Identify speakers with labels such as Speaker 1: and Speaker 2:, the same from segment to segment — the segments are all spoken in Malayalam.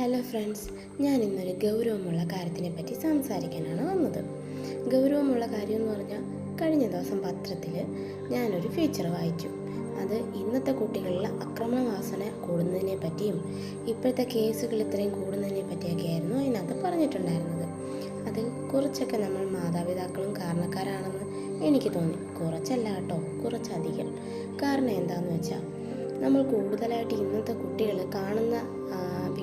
Speaker 1: ഹലോ ഫ്രണ്ട്സ് ഞാൻ ഇന്നൊരു ഗൗരവമുള്ള കാര്യത്തിനെ പറ്റി സംസാരിക്കാനാണ് വന്നത്. ഗൗരവമുള്ള കാര്യം എന്ന് പറഞ്ഞാൽ കഴിഞ്ഞ ദിവസം പത്രത്തിൽ ഞാനൊരു ഫീച്ചർ വായിച്ചു. അത് ഇന്നത്തെ കുട്ടികളിലെ അക്രമണ വാസന കൂടുന്നതിനെ പറ്റിയും ഇപ്പോഴത്തെ കേസുകൾ ഇത്രയും കൂടുന്നതിനെ പറ്റിയൊക്കെ ആയിരുന്നു അതിനകത്ത് പറഞ്ഞിട്ടുണ്ടായിരുന്നത്. അതിൽ കുറച്ചൊക്കെ നമ്മൾ മാതാപിതാക്കളും കാരണക്കാരാണെന്ന് എനിക്ക് തോന്നി. കുറച്ചല്ല കേട്ടോ കുറച്ചധികം. കാരണം എന്താണെന്ന് വെച്ചാൽ നമ്മൾ കൂടുതലായിട്ട് ഇന്നത്തെ കുട്ടികൾ കാണുന്ന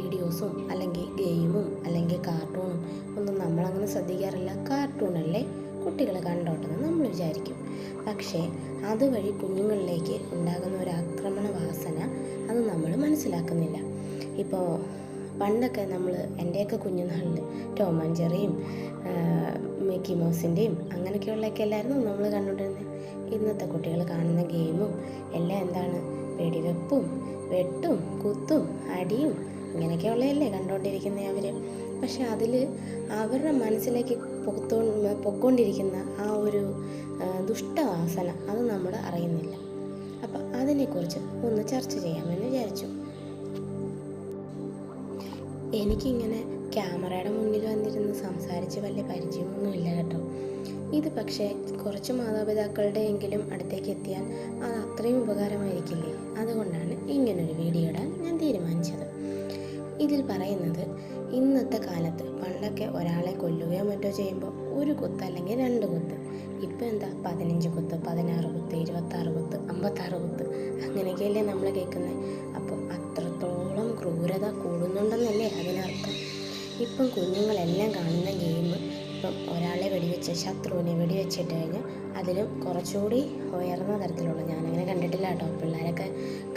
Speaker 1: വീഡിയോസും അല്ലെങ്കിൽ ഗെയിമും അല്ലെങ്കിൽ കാർട്ടൂണും ഒന്നും നമ്മളങ്ങനെ ശ്രദ്ധിക്കാറില്ല. കാർട്ടൂണല്ലേ കുട്ടികളെ കണ്ടോട്ടെന്ന് നമ്മൾ വിചാരിക്കും. പക്ഷേ അതുവഴി കുഞ്ഞുങ്ങളിലേക്ക് ഉണ്ടാകുന്ന ഒരു ആക്രമണ വാസന അത് നമ്മൾ മനസ്സിലാക്കുന്നില്ല. ഇപ്പോൾ പണ്ടൊക്കെ നമ്മൾ എന്റെയൊക്കെ കുഞ്ഞുനാളിൽ ടോം ആൻഡ് ജെറിയും മിക്കി മൗസിന്റെയും അങ്ങനെയൊക്കെയുള്ളതൊക്കെ എല്ലായിരുന്നു നമ്മൾ കണ്ടുകൊണ്ടിരുന്നത്? ഇന്നത്തെ കുട്ടികൾ കാണുന്ന ഗെയിമും എല്ലാം എന്താണ്? വെടിവെപ്പും വെട്ടും കുത്തും അടിയും ഇങ്ങനെയൊക്കെയുള്ളതല്ലേ കണ്ടുകൊണ്ടിരിക്കുന്നത് അവർ പക്ഷെ അതിൽ അവരുടെ മനസ്സിലേക്ക് പൊത്തോ പൊക്കോണ്ടിരിക്കുന്ന ആ ഒരു ദുഷ്ടവാസന അത് നമ്മൾ അറിയുന്നില്ല. അപ്പം അതിനെക്കുറിച്ച് ഒന്ന് ചർച്ച ചെയ്യാമെന്ന് വിചാരിച്ചു. എനിക്കിങ്ങനെ ക്യാമറയുടെ മുന്നിൽ വന്നിരുന്ന് സംസാരിച്ച് വലിയ പരിചയമൊന്നുമില്ല കേട്ടോ. ഇത് പക്ഷേ കുറച്ച് മാതാപിതാക്കളുടെ എങ്കിലും അടുത്തേക്ക് എത്തിയാൽ അത് അത്രയും ഉപകാരമായിരിക്കില്ലേ? അതുകൊണ്ടാണ് ഇങ്ങനൊരു വീഡിയോ ഇടാൻ ഞാൻ തീരുമാനിച്ചത്. ഇതിൽ പറയുന്നത് ഇന്നത്തെ കാലത്ത് പണ്ടൊക്കെ ഒരാളെ കൊല്ലുകയോ മറ്റോ ചെയ്യുമ്പോൾ ഒരു കുത്ത് അല്ലെങ്കിൽ രണ്ട് കുത്ത് ഇപ്പം എന്താ പതിനഞ്ച് കുത്ത് പതിനാറ് കുത്ത് ഇരുപത്താറ് കുത്ത് അമ്പത്താറ് കുത്ത് അങ്ങനെയൊക്കെയല്ലേ നമ്മൾ കേൾക്കുന്നത് അപ്പോൾ അത്രത്തോളം ക്രൂരത കൂടുന്നുണ്ടെന്നല്ലേ അതിനർത്ഥം. ഇപ്പം കുഞ്ഞുങ്ങളെല്ലാം കാണുന്ന ഗെയിം ഇപ്പം ഒരാളെ വെടിവെച്ച് ശത്രുവിനെ വെടിവെച്ചിട്ട് കഴിഞ്ഞ് അതിലും കുറച്ചുകൂടി ഉയർന്ന തരത്തിലുള്ള ഞാനങ്ങനെ കണ്ടിട്ടില്ല കേട്ടോ. പിള്ളേരൊക്കെ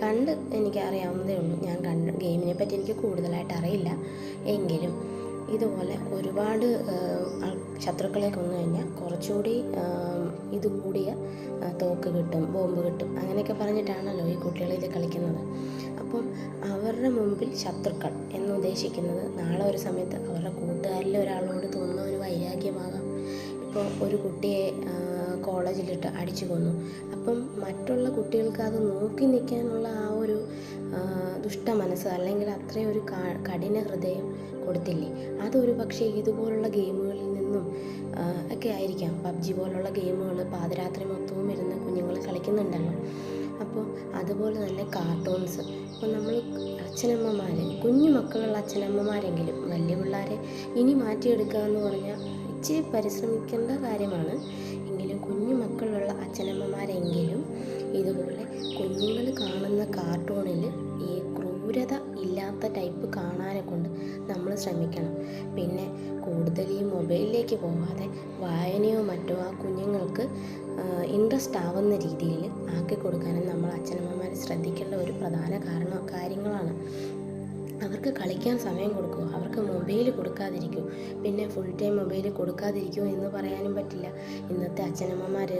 Speaker 1: കണ്ട് എനിക്ക് അറിയാവുന്നതേ ഉള്ളൂ. ഞാൻ കണ്ട് ഗെയിമിനെ പറ്റി എനിക്ക് കൂടുതലായിട്ട് അറിയില്ല. എങ്കിലും ഇതുപോലെ ഒരുപാട് ശത്രുക്കളെ കൊന്നു കഴിഞ്ഞാൽ കുറച്ചുകൂടി ഇത് കൂടിയ തോക്ക് കിട്ടും ബോംബ് കിട്ടും അങ്ങനെയൊക്കെ പറഞ്ഞിട്ടാണല്ലോ ഈ കുട്ടികൾ ഇത് കളിക്കുന്നത്. അപ്പം അവരുടെ മുമ്പിൽ ശത്രുക്കൾ എന്ന് ഉദ്ദേശിക്കുന്നത്. നാളെ ഒരു സമയത്ത് അവരുടെ കൂട്ടുകാരിൽ ഒരാളോട് തോന്നുന്ന ഒരു വൈരാഗ്യമാകാം. ഇപ്പോൾ ഒരു കുട്ടിയെ കോളേജിലിട്ട് അടിച്ചു കൊന്നു. അപ്പം മറ്റുള്ള കുട്ടികൾക്ക് അത് നോക്കി നിൽക്കാനുള്ള ആ ഒരു ദുഷ്ട മനസ്സ് അല്ലെങ്കിൽ അത്രയും ഒരു കഠിന ഹൃദയം കൊടുത്തില്ലേ? അതൊരു പക്ഷേ ഇതുപോലുള്ള ഗെയിമുകളിൽ ആ, ഒക്കെ ആയിരിക്കാം. പബ്ജി പോലുള്ള ഗെയിമുകൾ പാതിരാത്രി മൊത്തവും ഇരുന്ന് കുഞ്ഞുങ്ങൾ കളിക്കുന്നുണ്ടല്ലോ. അപ്പോൾ അതുപോലെ തന്നെ കാർട്ടൂൺസ് അപ്പോൾ നമ്മൾ അച്ഛനമ്മമാർ കുഞ്ഞു മക്കളുള്ള അച്ഛനമ്മമാരെങ്കിലും വലിയ പിള്ളേരെ ഇനി മാറ്റിയെടുക്കുക എന്ന് പറഞ്ഞാൽ ഇച്ചിരി പരിശ്രമിക്കേണ്ട കാര്യമാണ്. എങ്കിലും കുഞ്ഞു മക്കളുള്ള അച്ഛനമ്മമാരെങ്കിലും ഇതുപോലെ കുഞ്ഞുങ്ങൾ കാണുന്ന കാർട്ടൂണിൽ ക്രൂരത ഇല്ലാത്ത ടൈപ്പ് കാണാനെ കൊണ്ട് നമ്മൾ ശ്രമിക്കണം. പിന്നെ കൂടുതൽ ഈ മൊബൈലിലേക്ക് പോകാതെ വായനയോ മറ്റോ ആ കുഞ്ഞുങ്ങൾക്ക് ഇൻട്രസ്റ്റ് ആവുന്ന രീതിയിൽ ആക്കി കൊടുക്കാനും നമ്മൾ അച്ഛനമ്മമാർ ശ്രദ്ധിക്കേണ്ട ഒരു പ്രധാന കാരണം കാര്യങ്ങളാണ്. അവർക്ക് കളിക്കാൻ സമയം കൊടുക്കുക. അവർക്ക് മൊബൈൽ കൊടുക്കാതിരിക്കൂ. പിന്നെ ഫുൾ ടൈം മൊബൈൽ കൊടുക്കാതിരിക്കൂ എന്ന് പറയാനും പറ്റില്ല. ഇന്നത്തെ അച്ഛനമ്മമാർ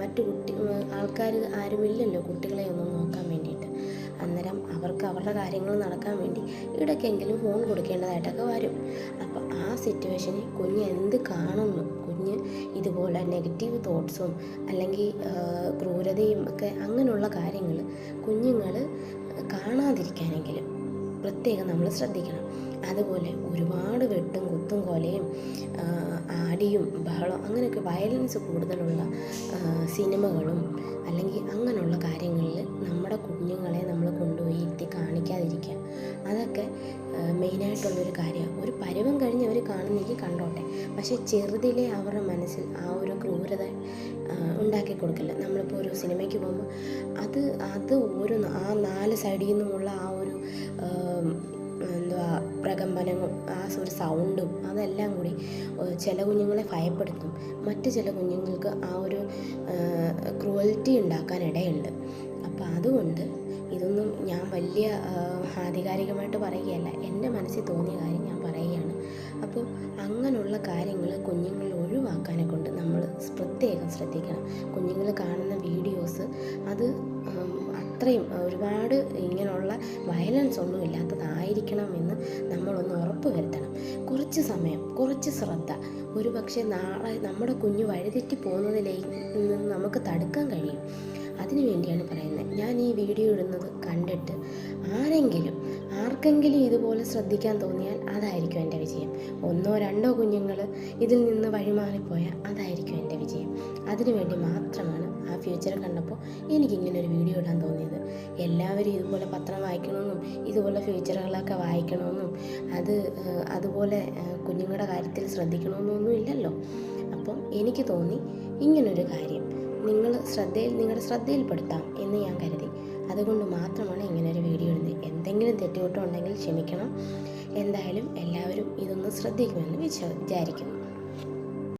Speaker 1: മറ്റു കുട്ടി ആൾക്കാർ ആരുമില്ലല്ലോ കുട്ടികളെ ഒന്നും നോക്കാൻ വേണ്ടിയിട്ട്. അന്നേരം അവർക്ക് അവരുടെ കാര്യങ്ങൾ നടക്കാൻ വേണ്ടി ഇടയ്ക്കെങ്കിലും ഫോൺ കൊടുക്കേണ്ടതായിട്ടൊക്കെ വരും. അപ്പോൾ ആ സിറ്റുവേഷനിൽ കുഞ്ഞ് എന്ത് കാണുന്നു? കുഞ്ഞ് ഇതുപോലെ നെഗറ്റീവ് തോട്ട്സും അല്ലെങ്കിൽ ക്രൂരതയും ഒക്കെ അങ്ങനെയുള്ള കാര്യങ്ങൾ കുഞ്ഞുങ്ങൾ കാണാതിരിക്കാനെങ്കിലും പ്രത്യേകം നമ്മൾ ശ്രദ്ധിക്കണം. അതുപോലെ ഒരുപാട് വെട്ടും കുത്തും കൊലയും ആടിയും ബഹളം അങ്ങനെയൊക്കെ വയലൻസ് കൂടുതലുള്ള സിനിമകളും അല്ലെങ്കിൽ അങ്ങനെയുള്ള കാര്യങ്ങളിൽ നമ്മുടെ കുഞ്ഞുങ്ങളെ നമ്മൾ കൊണ്ടുപോയി എത്തി കാണിക്കാതിരിക്കുക. അതൊക്കെ മെയിനായിട്ടുള്ളൊരു കാര്യമാണ് ഒരു പരുവം കഴിഞ്ഞ് അവർ കാണുന്നെങ്കിൽ കണ്ടോട്ടെ. പക്ഷേ ചെറുതിലെ അവരുടെ മനസ്സിൽ ആ ഒരു ക്രൂരത ഉണ്ടാക്കി കൊടുക്കില്ല. നമ്മളിപ്പോൾ ഒരു സിനിമയ്ക്ക് പോകുമ്പോൾ അത് അത് ആ നാല് സൈഡിൽ നിന്നുമുള്ള ആ ഒരു എന്തുവാ പ്രകമ്പനവും ആ ഒരു സൗണ്ടും അതെല്ലാം കൂടി ചില കുഞ്ഞുങ്ങളെ ഭയപ്പെടുത്തും. മറ്റ് ചില കുഞ്ഞുങ്ങൾക്ക് ആ ഒരു ക്രൂവൽറ്റി ഉണ്ടാക്കാനിടയുണ്ട് അപ്പോൾ അതുകൊണ്ട് ഇതൊന്നും ഞാൻ വലിയ ആധികാരികമായിട്ട് പറയുകയല്ല. എന്റെ മനസ്സിൽ തോന്നിയ കാര്യം ഞാൻ പറയുകയാണ്. അപ്പോൾ അങ്ങനെയുള്ള കാര്യങ്ങൾ കുഞ്ഞുങ്ങളെ ഒഴിവാക്കാനെ കൊണ്ട് നമ്മൾ പ്രത്യേകം ശ്രദ്ധിക്കണം. കുഞ്ഞുങ്ങൾ കാണുന്ന വീഡിയോസ് അത് അത്രയും ഒരുപാട് ഇങ്ങനെയുള്ള വയലൻസ് ഒന്നും ഇല്ലാത്തതായിരിക്കണം എന്ന് നമ്മളൊന്ന് ഉറപ്പ് വരുത്തണം. കുറച്ച് സമയം കുറച്ച് ശ്രദ്ധ. ഒരു പക്ഷേ നാളെ നമ്മുടെ കുഞ്ഞ് വഴിതെറ്റി പോകുന്നതിലേക്ക് നിന്ന് നമുക്ക് തടുക്കാൻ കഴിയും. അതിനു വേണ്ടിയാണ് പറയുന്നത്. ഞാൻ ഈ വീഡിയോ ഇടുന്നത് കണ്ടിട്ട് ആരെങ്കിലും ആർക്കെങ്കിലും ഇതുപോലെ ശ്രദ്ധിക്കാൻ തോന്നിയാൽ അതായിരിക്കും എന്റെ വിജയം. ഒന്നോ രണ്ടോ കുഞ്ഞുങ്ങൾ ഇതിൽ നിന്ന് വഴിമാറിപ്പോയാൽ അതായിരിക്കും എന്റെ വിജയം. അതിനുവേണ്ടി മാത്രമാണ് ആ ഫ്യൂച്ചർ കണ്ടപ്പോൾ എനിക്കിങ്ങനെ ഒരു വീഡിയോ ഇടാൻ തോന്നിയത്. എല്ലാവരും ഇതുപോലെ പത്രം വായിക്കണമെന്നും ഇതുപോലെ ഫ്യൂച്ചറുകളൊക്കെ വായിക്കണമെന്നും അത് അതുപോലെ കുഞ്ഞുങ്ങളുടെ കാര്യത്തിൽ ശ്രദ്ധിക്കണമെന്നൊന്നും ഇല്ലല്ലോ. അപ്പം എനിക്ക് തോന്നി ഇങ്ങനൊരു കാര്യം. നിങ്ങൾ ശ്രദ്ധയിൽ നിങ്ങളുടെ ശ്രദ്ധയിൽപ്പെടുത്താം എന്ന് ഞാൻ കരുതി. അതുകൊണ്ട് മാത്രമാണ് ഇങ്ങനെ ഒരു വീഡിയോ ഇടുന്നത്. എന്തെങ്കിലും തെറ്റുകുറ്റം ഉണ്ടെങ്കിൽ ക്ഷമിക്കണം. എന്തായാലും എല്ലാവരും ഇതൊന്ന് ശ്രദ്ധിക്കുമെന്ന് വിചാ- വിചാരിക്കുന്നു.